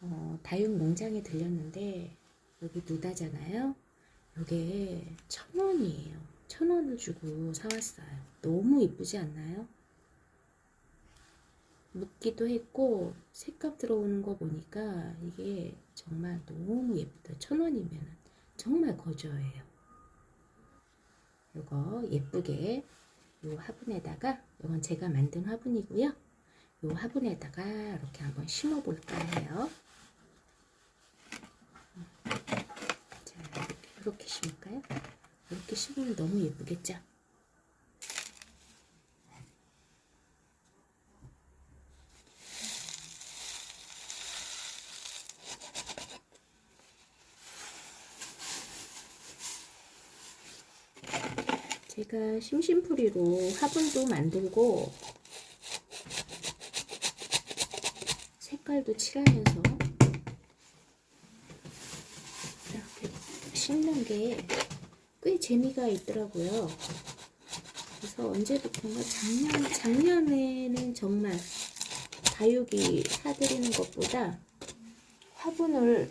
어, 다육 농장에 들렸는데 여기 누다잖아요. 요게 천 원이에요. 천 원을 주고 사왔어요. 너무 이쁘지 않나요? 묻기도 했고 색감 들어오는 거 보니까 이게 정말 너무 예쁘다. 천 원이면 정말 거저예요. 요거 예쁘게 요 화분에다가 이건 제가 만든 화분이고요. 요 화분에다가 이렇게 한번 심어 볼까 해요. 자, 이렇게, 심을까요? 이렇게 심으면 너무 예쁘겠죠? 제가 심심풀이로 화분도 만들고 색깔도 칠하면서 이렇게 심는 게 꽤 재미가 있더라고요. 그래서 언제부턴가 작년, 작년에는 정말 다육이 사드리는 것보다 화분을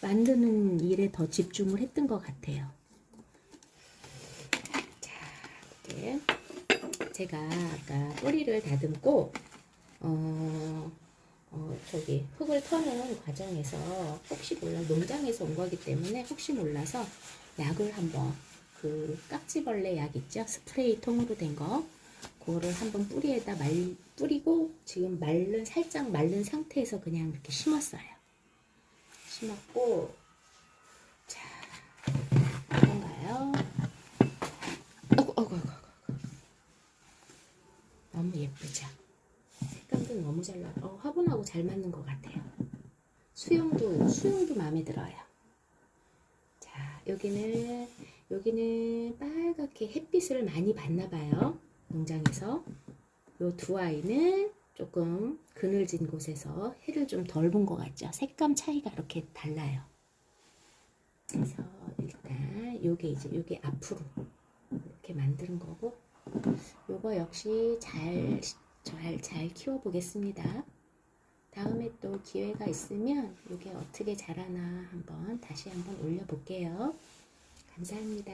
만드는 일에 더 집중을 했던 것 같아요. 자, 이렇게 제가 아까 뿌리를 다듬고 어, 어, 저기 흙을 터는 과정에서 혹시 몰라 농장에서 온 거기 때문에 혹시 몰라서 약을 한번 그 깍지벌레 약 있죠 스프레이 통으로 된 거 그거를 한번 뿌리에다 말 뿌리고 지금 말른 살짝 말른 상태에서 그냥 이렇게 심었어요. 심었고 자 이건가요? 어구 어구 어구 어구. 너무 예쁘죠? 너무 잘 나. 어, 화분하고 잘 맞는 것 같아요. 수영도 수영도 마음에 들어요. 자 여기는 여기는 빨갛게 햇빛을 많이 받나 봐요. 농장에서 요 두 아이는 조금 그늘진 곳에서 해를 좀 덜 본 것 같죠. 색감 차이가 이렇게 달라요. 그래서 일단 요게 이제 요게 앞으로 이렇게 만드는 거고 요거 역시 잘, 잘, 잘 키워보겠습니다. 다음에 또 기회가 있으면 요게 어떻게 자라나 한번 다시 한번 올려볼게요. 감사합니다.